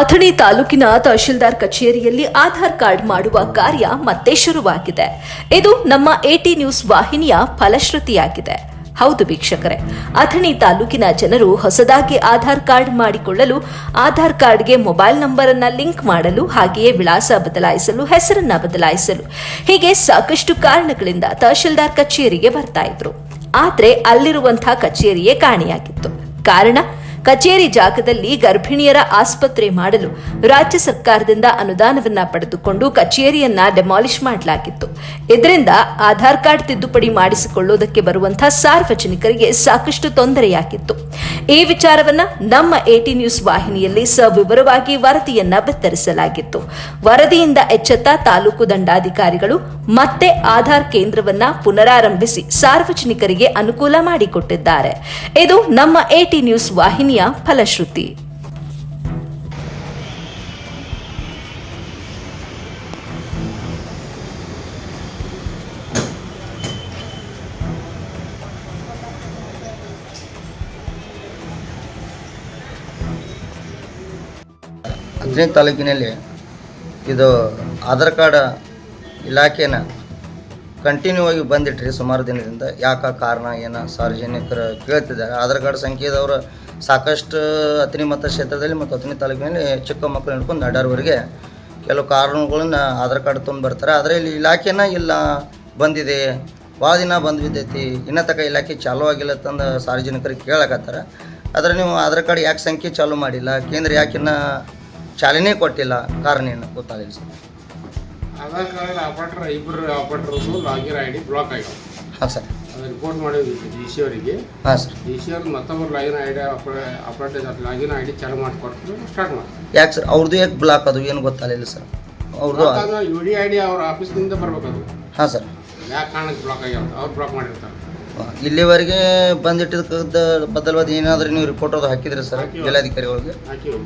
ಅಥಣಿ ತಾಲೂಕಿನ ತಹಶೀಲ್ದಾರ್ ಕಚೇರಿಯಲ್ಲಿ ಆಧಾರ್ ಕಾರ್ಡ್ ಮಾಡುವ ಕಾರ್ಯ ಮತ್ತೆ ಶುರುವಾಗಿದೆ. ಇದು ನಮ್ಮ ಎಟಿ ನ್ಯೂಸ್ ವಾಹಿನಿಯ ಫಲಶ್ರುತಿಯಾಗಿದೆ. ಹೌದು ವೀಕ್ಷಕರೇ, ಅಥಣಿ ತಾಲೂಕಿನ ಜನರು ಹೊಸದಾಗಿ ಆಧಾರ್ ಕಾರ್ಡ್ ಮಾಡಿಕೊಳ್ಳಲು ಆಧಾರ್ ಕಾರ್ಡ್ಗೆ ಮೊಬೈಲ್ ನಂಬರ್ ಅನ್ನ ಲಿಂಕ್ ಮಾಡಲು ಹಾಗೆಯೇ ವಿಳಾಸ ಬದಲಾಯಿಸಲು, ಹೆಸರನ್ನ ಬದಲಾಯಿಸಲು ಹೀಗೆ ಸಾಕಷ್ಟು ಕಾರಣಗಳಿಂದ ತಹಶೀಲ್ದಾರ್ ಕಚೇರಿಗೆ ಬರ್ತಾ ಇದ್ರು. ಆದ್ರೆ ಅಲ್ಲಿರುವಂತಹ ಕಚೇರಿಯೇ ಕಾಣೆಯಾಗಿತ್ತು. ಕಾರಣ? ಕಚೇರಿ ಜಾಗದಲ್ಲಿ ಗರ್ಭಿಣಿಯರ ಆಸ್ಪತ್ರೆ ಮಾಡಲು ರಾಜ್ಯ ಸರ್ಕಾರದಿಂದ ಅನುದಾನವನ್ನ ಪಡೆದುಕೊಂಡು ಕಚೇರಿಯನ್ನ ಡೆಮಾಲಿಷ್ ಮಾಡಲಾಗಿತ್ತು. ಇದರಿಂದ ಆಧಾರ್ ಕಾರ್ಡ್ ತಿದ್ದುಪಡಿ ಮಾಡಿಸಿಕೊಳ್ಳುವುದಕ್ಕೆ ಬರುವಂತಹ ಸಾರ್ವಜನಿಕರಿಗೆ ಸಾಕಷ್ಟು ತೊಂದರೆಯಾಗಿತ್ತು. ಈ ವಿಚಾರವನ್ನ ನಮ್ಮ ಎಟಿ ನ್ಯೂಸ್ ವಾಹಿನಿಯಲ್ಲಿ ಸವಿವರವಾಗಿ ವರದಿಯನ್ನ ಬಿತ್ತರಿಸಲಾಗಿತ್ತು. ವರದಿಯಿಂದ ಎಚ್ಚೆತ್ತ ತಾಲೂಕು ದಂಡಾಧಿಕಾರಿಗಳು ಮತ್ತೆ ಆಧಾರ್ ಕೇಂದ್ರವನ್ನ ಪುನರಾರಂಭಿಸಿ ಸಾರ್ವಜನಿಕರಿಗೆ ಅನುಕೂಲ ಮಾಡಿಕೊಟ್ಟಿದ್ದಾರೆ. ಇದು ನಮ್ಮ ಎಟಿ ನ್ಯೂಸ್ ವಾಹಿನಿಯ ಫಲಶ್ರುತಿ. ಹದಿನೈದು ತಾಲೂಕಿನಲ್ಲಿ ಇದು ಆಧಾರ್ ಕಾರ್ಡ್ ಇಲಾಖೆನ ಕಂಟಿನ್ಯೂ ಆಗಿ ಬಂದಿಟ್ರಿ ಸುಮಾರು ದಿನದಿಂದ. ಯಾಕೆ ಕಾರಣ, ಏನು ಸಾರ್ವಜನಿಕರು ಕೇಳ್ತಿದ್ದಾರೆ. ಆಧಾರ್ ಕಾರ್ಡ್ ಸಂಖ್ಯೆದವರು ಸಾಕಷ್ಟು ಅತನಿ ಮತ ಕ್ಷೇತ್ರದಲ್ಲಿ ಮತ್ತು ಅತನಿ ತಾಲೂಕಿನಲ್ಲಿ ಚಿಕ್ಕ ಮಕ್ಕಳು ಹಿಡ್ಕೊಂಡು ನಡಾರ್ವರೆಗೆ ಕೆಲವು ಕಾರಣಗಳನ್ನ ಆಧಾರ್ ಕಾರ್ಡ್ ತೊಗೊಂಡು ಬರ್ತಾರೆ. ಆದರೆ ಇಲ್ಲಿ ಇಲಾಖೆನ ಇಲ್ಲ ಬಂದಿದೆ. ಭಾಳ ದಿನ ಬಂದು ಬಿದ್ದೈತಿ. ಇನ್ನೂ ಇಲಾಖೆ ಚಾಲೂ ಆಗಿಲ್ಲ ತಂದು ಸಾರ್ವಜನಿಕರಿಗೆ ಕೇಳಕತ್ತಾರೆ ಆದರೆ ನೀವು ಆಧಾರ್ ಕಾರ್ಡ್ ಯಾಕೆ ಸಂಖ್ಯೆ ಚಾಲೂ ಮಾಡಿಲ್ಲ? ಕೇಂದ್ರ ಯಾಕಿನ್ನ ಚಾಲನೆ ಕೊಟ್ಟಿಲ್ಲ ಕಾರಣ ಏನು ಗೊತ್ತಾಗಿಲ್ಲ ಸರ್. ಆಧಾರ್ ಕಾರ್ಡ್ ಆಪರೇಟರ್ ಇಬ್ಬರು ಆಪರೇಟರ್ದು ಲಾಗಿನ್ ಐ ಡಿ ಬ್ಲಾಕ್ ಆಗ್ಯಾವ ಹಾಂ ಸರ್. ಅದು ರಿಪೋರ್ಟ್ ಮಾಡಿದ್ವಿ ಡಿ ಸಿ ಅವರಿಗೆ. ಹಾಂ ಸರ್. ಡಿ ಸಿ ಅವ್ರು ಮತ್ತೊಬ್ಬರು login I D operator login I D ಚಾಲು ಮಾಡಿಕೊಟ್ರು ಸ್ಟಾರ್ಟ್ ಮಾಡಿ ಯಾಕೆ ಸರ್? ಅವ್ರದ್ದು ಯಾಕೆ ಬ್ಲಾಕ್ ಅದು? ಏನು ಗೊತ್ತಾಗಲಿಲ್ಲ ಸರ್. ಅವ್ರದ್ದು ಯು ಡಿ ಐ ಡಿ ಅವ್ರ ಆಫೀಸ್ನಿಂದ ಬರ್ಬೇಕು ಹಾಂ ಸರ್. ಯಾಕೆ ಕಾರಣಕ್ಕೆ ಬ್ಲಾಕ್ ಆಗ್ಯಾವ ಅವ್ರು ಬ್ಲಾಕ್ ಮಾಡಿರ್ತಾರೆ. ಇಲ್ಲಿವರೆಗೆ ಬಂದಿಟ್ಟಿದ್ದ ಬದಲವಾದ ಏನಾದರೂ ನೀವು ರಿಪೋರ್ಟ್ ಅದು ಹಾಕಿದ್ರಿ ಸರ್? ಹಾಕಿವಿ. ಜಿಲ್ಲಾಧಿಕಾರಿಗಳಿಗೆ ಹಾಕಿವಿ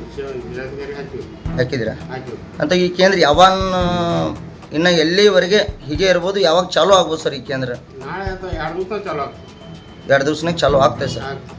ಜಿಲ್ಲಾಧಿಕಾರಿ ಹಾಕಿವಿ ಹಾಕಿದಿರಾ ಹಾಕಿವಿ ಅಂತ ಈ ಕೇಂದ್ರ ಯಾವಾಗ ಇನ್ನು ಎಲ್ಲಿವರೆಗೆ ಹೀಗೆ ಇರ್ಬೋದು ಯಾವಾಗ ಚಾಲೂ ಆಗ್ಬೋದು ಸರ್ ಈ ಕೇಂದ್ರ? ನಾಳೆ ಅಥವಾ ಎರಡು ದಿವಸ ಚಾಲು ಆಗ್ತದೆ. ಎರಡು ದಿವ್ಸನಾಗ ಚಾಲೂ ಆಗ್ತದೆ ಸರ್. ಆಗ್ತದೆ.